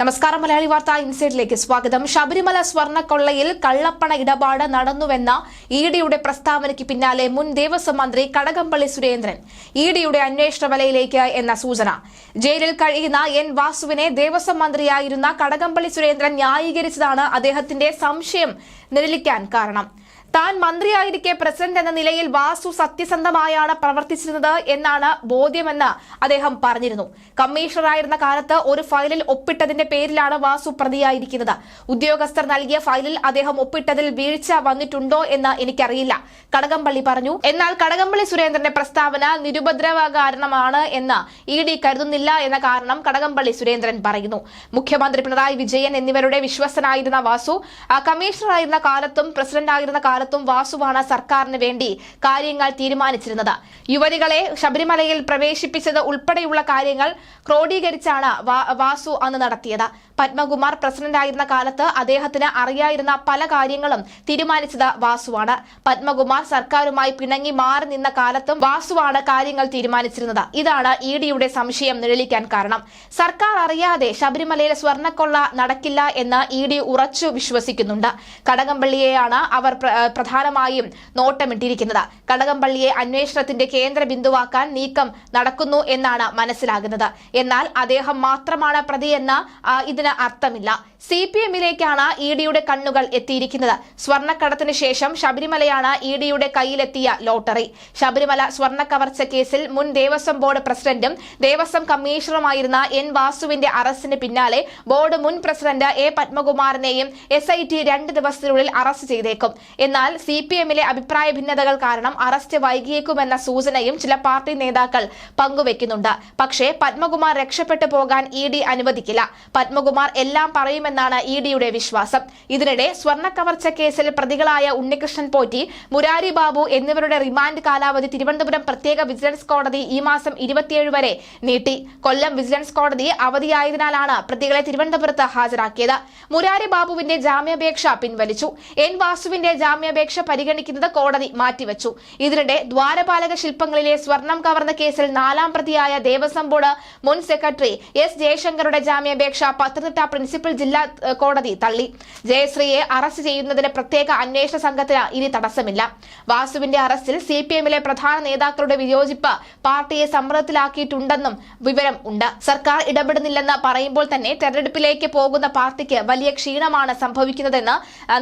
നമസ്കാരം മലയാളി വാർത്ത ഇൻസൈഡിലേക്ക് സ്വാഗതം. ശബരിമല സ്വർണക്കൊള്ളയിൽ കള്ളപ്പണ ഇടപാട് നടന്നുവെന്ന ഇ ഡിയുടെ പ്രസ്താവനയ്ക്ക് പിന്നാലെ മുൻ ദേവസ്വം മന്ത്രി കടകംപള്ളി സുരേന്ദ്രൻ ഇ ഡിയുടെ അന്വേഷണ വലയിലേക്ക് എന്ന സൂചന. ജയിലിൽ കഴിയുന്ന എൻ വാസുവിനെ ദേവസ്വം മന്ത്രിയായിരുന്ന കടകംപള്ളി സുരേന്ദ്രൻ ന്യായീകരിച്ചതാണ് അദ്ദേഹത്തിന്റെ സംശയം നിഴലിക്കാൻ കാരണം. താൻ മന്ത്രിയായിരിക്കെ പ്രസിഡന്റ് എന്ന നിലയിൽ വാസു സത്യസന്ധമായാണ് പ്രവർത്തിച്ചിരുന്നത് എന്നാണ് ബോധ്യമെന്ന് അദ്ദേഹം പറഞ്ഞിരുന്നു. കമ്മീഷണറായിരുന്ന കാലത്ത് ഒരു ഫയലിൽ ഒപ്പിട്ടതിന്റെ പേരിലാണ് വാസു പ്രതിയായിരിക്കുന്നത്. ഉദ്യോഗസ്ഥർ നൽകിയ ഫയലിൽ അദ്ദേഹം ഒപ്പിട്ടതിൽ വീഴ്ച വന്നിട്ടുണ്ടോ എന്ന് എനിക്കറിയില്ല. കടകംപള്ളി പറഞ്ഞു എന്നാൽ കടകംപള്ളി സുരേന്ദ്രന്റെ പ്രസ്താവന നിരുപദ്രവ കാരണമാണ് എന്ന് ഇ ഡി കരുതുന്നില്ല എന്ന കാരണം കടകംപള്ളി സുരേന്ദ്രൻ പറയുന്നു. മുഖ്യമന്ത്രി പിണറായി വിജയൻ എന്നിവരുടെ വിശ്വസനായിരുന്ന വാസു കമ്മീഷണറായിരുന്ന കാലത്തും പ്രസിഡന്റായിരുന്ന കാലത്തും വാസുവാണ് സർക്കാരിന് വേണ്ടി കാര്യങ്ങൾ തീരുമാനിച്ചിരുന്നത്. യുവതികളെ ശബരിമലയിൽ പ്രവേശിപ്പിച്ചത് ഉൾപ്പെടെയുള്ള കാര്യങ്ങൾ ക്രോഡീകരിച്ചാണ് വാസു അന്ന് നടത്തിയത്. പത്മകുമാർ പ്രസിഡന്റായിരുന്ന കാലത്ത് അദ്ദേഹത്തിന് അറിയായിരുന്ന പല കാര്യങ്ങളും തീരുമാനിച്ചത് വാസുവാണ്. പത്മകുമാർ സർക്കാരുമായി പിണങ്ങി മാറി നിന്ന കാലത്തും വാസുവാണ് കാര്യങ്ങൾ തീരുമാനിച്ചിരുന്നത്. ഇതാണ് ഇ ഡിയുടെ സംശയം നിഴലിക്കാൻ കാരണം. സർക്കാർ അറിയാതെ ശബരിമലയിലെ സ്വർണക്കൊള്ള നടക്കില്ല എന്ന് ഇ ഡി ഉറച്ചു വിശ്വസിക്കുന്നുണ്ട്. കടകംപള്ളിയെയാണ് അവർ പ്രധാനമായും നോട്ടമിട്ടിരിക്കുന്നത്. കടകംപള്ളിയെ അന്വേഷണത്തിന്റെ കേന്ദ്ര ബിന്ദുവാക്കാൻ നീക്കം നടക്കുന്നു എന്നാണ് മനസ്സിലാകുന്നത്. എന്നാൽ അദ്ദേഹം മാത്രമാണ് പ്രതിയെന്ന ഇതിന് അർത്ഥമില്ല. സി പി എമ്മിലേക്കാണ് ഇ ഡിയുടെ കണ്ണുകൾ എത്തിയിരിക്കുന്നത്. സ്വർണക്കടത്തിന് ശേഷം ശബരിമലയാണ് ഇ ഡിയുടെ കയ്യിലെത്തിയ ലോട്ടറി. ശബരിമല സ്വർണ കവർച്ച കേസിൽ മുൻ ദേവസ്വം ബോർഡ് പ്രസിഡന്റും ദേവസ്വം കമ്മീഷണറുമായിരുന്ന എൻ വാസുവിന്റെ അറസ്റ്റിന് പിന്നാലെ ബോർഡ് മുൻ പ്രസിഡന്റ് എ പത്മകുമാറിനെയും എസ് ഐ ടി രണ്ട് ദിവസത്തിനുള്ളിൽ അറസ്റ്റ് ചെയ്തേക്കും. സി പി എമ്മിലെ അഭിപ്രായ ഭിന്നതകൾ കാരണം അറസ്റ്റ് വൈകിയേക്കുമെന്ന സൂചനയും ചില പാർട്ടി നേതാക്കൾ പങ്കുവെക്കുന്നുണ്ട്. പക്ഷേ പത്മകുമാർ രക്ഷപ്പെട്ടു പോകാൻ ഇ ഡി അനുവദിക്കില്ല. പത്മകുമാർ എല്ലാം പറയുമെന്നാണ് ഇ ഡിയുടെ വിശ്വാസം. ഇതിനിടെ സ്വർണക്കവർച്ച കേസിൽ പ്രതികളായ ഉണ്ണികൃഷ്ണൻ പോറ്റി മുരാരി ബാബു എന്നിവരുടെ റിമാൻഡ് കാലാവധി തിരുവനന്തപുരം പ്രത്യേക വിജിലൻസ് കോടതി ഈ മാസം ഇരുപത്തിയേഴ് വരെ നീട്ടി. കൊല്ലം വിജിലൻസ് കോടതി അവധിയായതിനാലാണ് പ്രതികളെ തിരുവനന്തപുരത്ത് ഹാജരാക്കിയത്. മുരാരി ബാബുവിന്റെ ജാമ്യാപേക്ഷ പിൻവലിച്ചു. എൻ വാസുവിന്റെ ജാമ്യാപേക്ഷ പരിഗണിക്കുന്നത് കോടതി മാറ്റിവച്ചു. ഇതിനിടെ ദ്വാരപാലക ശില്പങ്ങളിലെ സ്വർണം കവർന്ന കേസിൽ നാലാം പ്രതിയായ ദേവസ്വം ബോർഡ് മുൻ സെക്രട്ടറി എസ് ജയശങ്കറുടെ ജാമ്യാപേക്ഷ പത്തനംതിട്ട പ്രിൻസിപ്പൽ ജില്ലാ കോടതി തള്ളി. ജയശ്രീയെ അറസ്റ്റ് ചെയ്യുന്നതിന് പ്രത്യേക അന്വേഷണ സംഘത്തിന് ഇനി തടസ്സമില്ല. വാസുവിന്റെ അറസ്റ്റിൽ സി പി എമ്മിലെ പ്രധാന നേതാക്കളുടെ വിയോജിപ്പ് പാർട്ടിയെ സമ്മർദ്ദത്തിലാക്കിയിട്ടുണ്ടെന്നും വിവരം ഉണ്ട്. സർക്കാർ ഇടപെടുന്നില്ലെന്ന് പറയുമ്പോൾ തന്നെ തെരഞ്ഞെടുപ്പിലേക്ക് പോകുന്ന പാർട്ടിക്ക് വലിയ ക്ഷീണമാണ് സംഭവിക്കുന്നതെന്ന്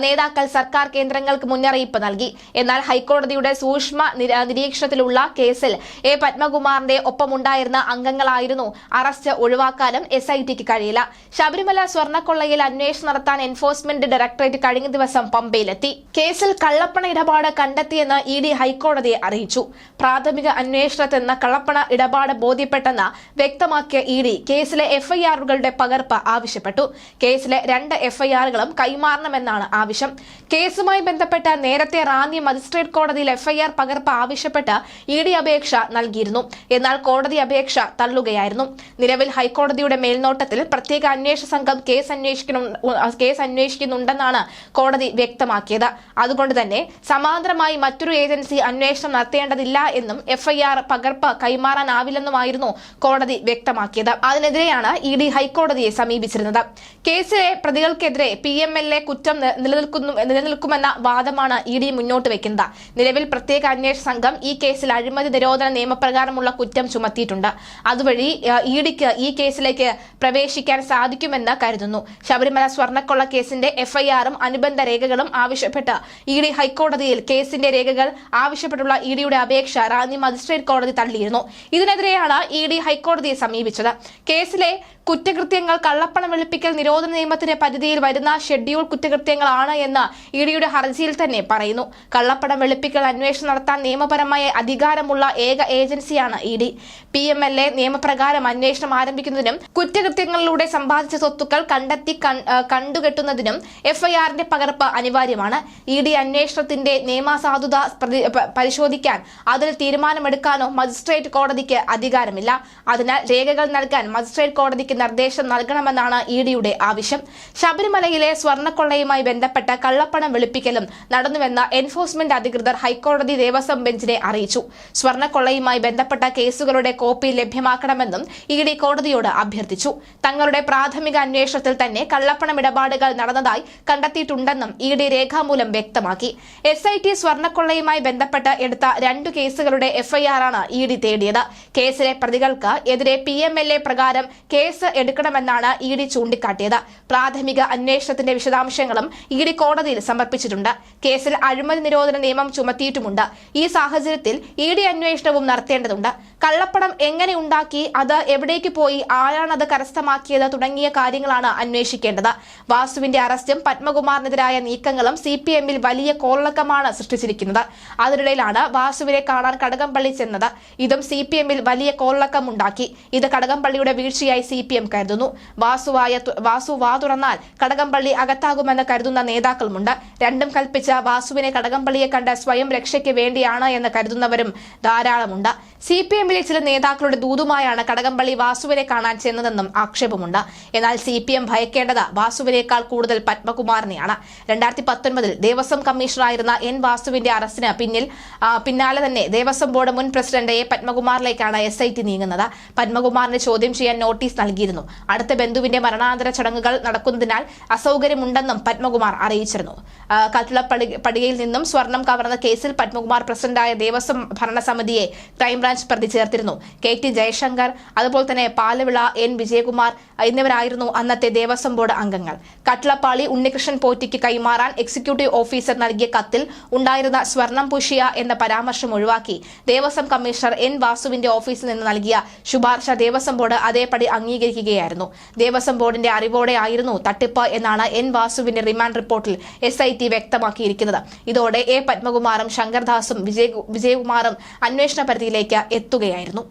നേതാക്കൾ സർക്കാർ കേന്ദ്രങ്ങൾക്ക് മുന്നറിയിപ്പ് നൽകി. എന്നാൽ ഹൈക്കോടതിയുടെ സൂക്ഷ്മ നിര- നിരീക്ഷണത്തിലുള്ള കേസിൽ എ പത്മകുമാറിന്റെ ഒപ്പമുണ്ടായിരുന്ന അംഗങ്ങളായിരുന്നു. അറസ്റ്റ് ഒഴിവാക്കാനും എസ് ഐ ടിക്ക് കഴിയില്ല. ശബരിമല സ്വർണക്കൊള്ളയിൽ അന്വേഷണം നടത്താൻ എൻഫോഴ്സ്മെന്റ് ഡയറക്ടറേറ്റ് കഴിഞ്ഞ ദിവസം പമ്പയിലെത്തി. കേസിൽ കള്ളപ്പണ ഇടപാട് കണ്ടെത്തിയെന്ന് ഇ ഡി ഹൈക്കോടതിയെ അറിയിച്ചു. പ്രാഥമിക അന്വേഷണത്തിൽ നിന്ന് കള്ളപ്പണ ഇടപാട് ബോധ്യപ്പെട്ടെന്ന് വ്യക്തമാക്കിയ ഇ ഡി കേസിലെ എഫ്ഐആറുകളുടെ പകർപ്പ് ആവശ്യപ്പെട്ടു. കേസിലെ രണ്ട് എഫ്ഐആറുകളും കൈമാറണമെന്നാണ് ആവശ്യം. കേസുമായി ബന്ധപ്പെട്ട് നേരത്തെ റാന്നി മജിസ്ട്രേറ്റ് കോടതിയിൽ എഫ്ഐആർ പകർപ്പ് ആവശ്യപ്പെട്ട് ഇ ഡി അപേക്ഷ നൽകിയിരുന്നു. എന്നാൽ കോടതി അപേക്ഷ തള്ളുകയായിരുന്നു. നിലവിൽ ഹൈക്കോടതിയുടെ മേൽനോട്ടത്തിൽ പ്രത്യേക അന്വേഷണ സംഘം കേസ് അന്വേഷിക്കണം കേസ് അന്വേഷിക്കുന്നുണ്ടെന്നാണ് കോടതി വ്യക്തമാക്കിയത്. അതുകൊണ്ട് തന്നെ സമാന്തരമായി മറ്റൊരു ഏജൻസി അന്വേഷണം നടത്തേണ്ടതില്ല എന്നും എഫ്ഐആർ പകർപ്പ് കൈമാറാനാവില്ലെന്നുമായിരുന്നു കോടതി വ്യക്തമാക്കിയത്. അതിനെതിരെയാണ് ഇ ഡി ഹൈക്കോടതിയെ സമീപിച്ചിരുന്നത്. കേസിലെ പ്രതികൾക്കെതിരെ പി എം എൽ എ കുറ്റം നിലനിൽക്കുന്നു നിലനിൽക്കുമെന്ന വാദമാണ് ഇ ഡി മുന്നോട്ട് വെക്കുന്നത്. നിലവിൽ പ്രത്യേക അന്വേഷണ സംഘം ഈ കേസിൽ അഴിമതി നിരോധന നിയമപ്രകാരമുള്ള കുറ്റം ചുമത്തിയിട്ടുണ്ട്. അതുവഴി ഇ ഡിക്ക് ഈ കേസിലേക്ക് പ്രവേശിക്കാൻ സാധിക്കുമെന്ന് കരുതുന്നു. ശബരിമല സ്വർണക്കൊള്ള കേസിന്റെ എഫ്ഐആറും അനുബന്ധ രേഖകളും ആവശ്യപ്പെട്ട് ഇ ഡി ഹൈക്കോടതിയിൽ കേസിന്റെ രേഖകൾ ആവശ്യപ്പെട്ടുള്ള ഇ ഡിയുടെ അപേക്ഷ റാന്നി മജിസ്ട്രേറ്റ് കോടതി തള്ളിയിരുന്നു. ഇതിനെതിരെയാണ് ഇ ഡി ഹൈക്കോടതിയെ സമീപിച്ചത്. കേസിലെ കുറ്റകൃത്യങ്ങൾ കള്ളപ്പണം വെളുപ്പിക്കൽ നിരോധന നിയമത്തിന്റെ പരിധിയിൽ വരുന്ന ഷെഡ്യൂൾ കുറ്റകൃത്യങ്ങളാണ് എന്ന് ഇ ഡിയുടെ ഹർജിയിൽ തന്നെ പറയുന്നു. കള്ളപ്പണം വെളുപ്പിക്കൽ അന്വേഷണം നടത്താൻ നിയമപരമായ അധികാരമുള്ള ഏക ഏജൻസിയാണ് E D. P M L A നിയമപ്രകാരം അന്വേഷണം ആരംഭിക്കുന്നതിനും കുറ്റകൃത്യങ്ങളിലൂടെ സമ്പാദിച്ച സ്വത്തുക്കൾ കണ്ടെത്തി കണ്ടുകെട്ടുന്നതിനും എഫ്ഐആറിന്റെ പകർപ്പ് അനിവാര്യമാണ്. ഇ ഡി അന്വേഷണത്തിന്റെ നിയമസാധുത പരിശോധിക്കാൻ അതിൽ തീരുമാനമെടുക്കാനോ മജിസ്ട്രേറ്റ് കോടതിക്ക് അധികാരമില്ല. അതിനാൽ രേഖകൾ നൽകാൻ മജിസ്ട്രേറ്റ് കോടതിക്ക് നിർദ്ദേശം നൽകണമെന്നാണ് ഇ ഡിയുടെ ആവശ്യം. ശബരിമലയിലെ സ്വർണക്കൊള്ളയുമായി ബന്ധപ്പെട്ട കള്ളപ്പണം വെളുപ്പിക്കലും നടന്നുവെന്ന എൻഫോഴ്സ്മെന്റ് അധികൃതർ ഹൈക്കോടതി ദേവസ്വം ബെഞ്ചിനെ അറിയിച്ചു. സ്വർണക്കൊള്ളയുമായി ബന്ധപ്പെട്ട കേസുകളുടെ കോപ്പി ലഭ്യമാക്കണമെന്നും ഇ ഡി കോടതിയോട് അഭ്യർത്ഥിച്ചു. തങ്ങളുടെ പ്രാഥമിക അന്വേഷണത്തിൽ തന്നെ കള്ളപ്പണം ഇടപാടുകൾ നടന്നതായി കണ്ടെത്തിയിട്ടുണ്ടെന്നും ഇ ഡി രേഖാമൂലം വ്യക്തമാക്കി. എസ് ഐ ടി സ്വർണക്കൊള്ളയുമായി ബന്ധപ്പെട്ട് എടുത്ത രണ്ടു കേസുകളുടെ എഫ്ഐആറാണ് ഇ ഡി തേടിയത്. കേസിലെ പ്രതികൾക്ക് എതിരെ പി എം എൽ എ പ്രകാരം കേസ് എടുക്കണമെന്നാണ് ഇ ഡി ചൂണ്ടിക്കാട്ടിയത്. പ്രാഥമിക അന്വേഷണത്തിന്റെ വിശദാംശങ്ങളും ഇ ഡി കോടതിയിൽ സമർപ്പിച്ചിട്ടുണ്ട്. കേസിൽ അഴിമതി നിരോധന നിയമം ചുമത്തിയിട്ടുമുണ്ട്. ഈ സാഹചര്യത്തിൽ ഇ ഡി അന്വേഷണവും നടത്തേണ്ടതുണ്ട്. കള്ളപ്പണം എങ്ങനെ ഉണ്ടാക്കി അത് എവിടേക്ക് പോയി ആരാണത് കരസ്ഥമാക്കിയത് തുടങ്ങിയ കാര്യങ്ങളാണ് അന്വേഷിക്കേണ്ടത്. വാസുവിന്റെ അറസ്റ്റും പത്മകുമാറിനെതിരായ നീക്കങ്ങളും സി പി എമ്മിൽ വലിയ കോളക്കമാണ് സൃഷ്ടിച്ചിരിക്കുന്നത്. അതിനിടയിലാണ് വാസുവിനെ കാണാൻ കടകംപള്ളി ചെന്നത്. ഇതും സി പി എമ്മിൽ വലിയ കോളക്കം ഉണ്ടാക്കി. ഇത് കടകംപള്ളിയുടെ വീഴ്ചയായി സി പി എം കരുതുന്നു വാസുവായ വാസു വാ തുറന്നാൽ കടകംപള്ളി അകത്താകുമെന്ന് കരുതുന്ന നേതാക്കളുമുണ്ട്. രണ്ടും കൽപ്പിച്ച വാസുവിനെ കടകംപള്ളിയെ കണ്ട സ്വയം രക്ഷയ്ക്ക് വേണ്ടിയാണ് എന്ന് കരുതുന്നവരും ധാരാളമുണ്ട്. സി പി എമ്മിലെ ചില നേതാക്കളുടെ ദൂതുമായാണ് കടകംപള്ളി വാസുവിനെ കാണാൻ ചെന്നതെന്നും ആക്ഷേപമുണ്ട്. എന്നാൽ സി പി എം ഭയക്കേണ്ടത് വാസുവിനേക്കാൾ കൂടുതൽ പത്മകുമാറിനെയാണ്. രണ്ടായിരത്തി പത്തൊൻപതിൽ ദേവസ്വം കമ്മീഷണറായിരുന്ന എൻ വാസുവിന്റെ അറസ്റ്റിന് പിന്നിൽ പിന്നാലെ തന്നെ ദേവസ്വം ബോർഡ് മുൻ പ്രസിഡന്റ് എ പത്മകുമാറിലേക്കാണ് എസ് ഐ ടി നീങ്ങുന്നത്. പത്മകുമാറിനെ ചോദ്യം ചെയ്യാൻ നോട്ടീസ് നൽകിയിരുന്നു. അടുത്ത ബന്ധുവിന്റെ മരണാനന്തര ചടങ്ങുകൾ നടക്കുന്നതിനാൽ അസൗകര്യമുണ്ടെന്നും പത്മകുമാർ അറിയിച്ചിരുന്നു. കത്തുള പടികയിൽ നിന്നും സ്വർണം കവർന്ന കേസിൽ പത്മകുമാർ പ്രസിഡന്റായ ദേവസ്വം ഭരണസമിതിയെ ക്രൈംബ്രാഞ്ച് പ്രതി ചേർത്തിരുന്നു. കെ ടി ജയശങ്കർ അതുപോലെ തന്നെ പാലവിള എൻ വിജയകുമാർ എന്നിവരായിരുന്നു അന്നത്തെ ദേവസ്വം ബോർഡ് അംഗങ്ങൾ. കട്ടിളപ്പാളി ഉണ്ണികൃഷ്ണൻ പോറ്റിക്ക് കൈമാറാൻ എക്സിക്യൂട്ടീവ് ഓഫീസർ നൽകിയ കത്തിൽ ഉണ്ടായിരുന്ന സ്വർണം പൂശിയ എന്ന പരാമർശം ഒഴിവാക്കി ദേവസ്വം കമ്മീഷണർ എൻ വാസുവിന്റെ ഓഫീസിൽ നിന്ന് നൽകിയ ശുപാർശ ദേവസ്വം ബോർഡ് അതേപടി അംഗീകരിക്കുകയായിരുന്നു. ദേവസ്വം ബോർഡിന്റെ അറിവോടെ ആയിരുന്നു തട്ടിപ്പ് എന്നാണ് എൻ വാസുവിന്റെ റിമാൻഡ് റിപ്പോർട്ടിൽ എസ് ഐ ടി വ്യക്തമാക്കിയിരിക്കുന്നത്. ഇതോടെ എ പത്മകുമാറും ശങ്കർദാസും വിജയ വിജയകുമാറും അന്വേഷണ പരിധിയിലേക്ക് എത്തുകയായിരുന്നു